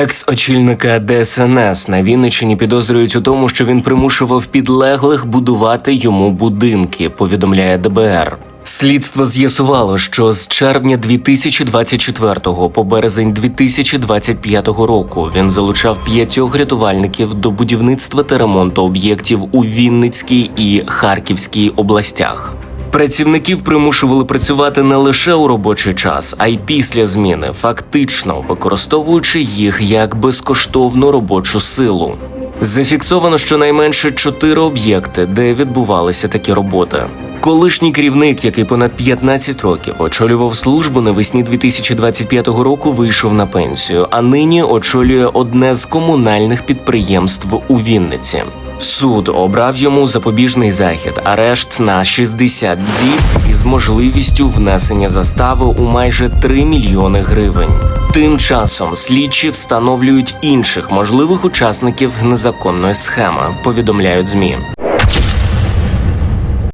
Екс-очільника ДСНС на Вінниччині підозрюють у тому, що він примушував підлеглих будувати йому будинки. Повідомляє ДБР. Слідство з'ясувало, що з червня 2024 по березень 2025 року він залучав п'ятьох рятувальників до будівництва та ремонту об'єктів у Вінницькій і Харківській областях. Працівників примушували працювати не лише у робочий час, а й після зміни, фактично використовуючи їх як безкоштовну робочу силу. Зафіксовано щонайменше чотири об'єкти, де відбувалися такі роботи. Колишній керівник, який понад 15 років очолював службу навесні 2025 року, вийшов на пенсію, а нині очолює одне з комунальних підприємств у Вінниці. Суд обрав йому запобіжний захід, арешт на 60 діб із можливістю внесення застави у майже 3 мільйони гривень. Тим часом слідчі встановлюють інших можливих учасників незаконної схеми, повідомляють змі.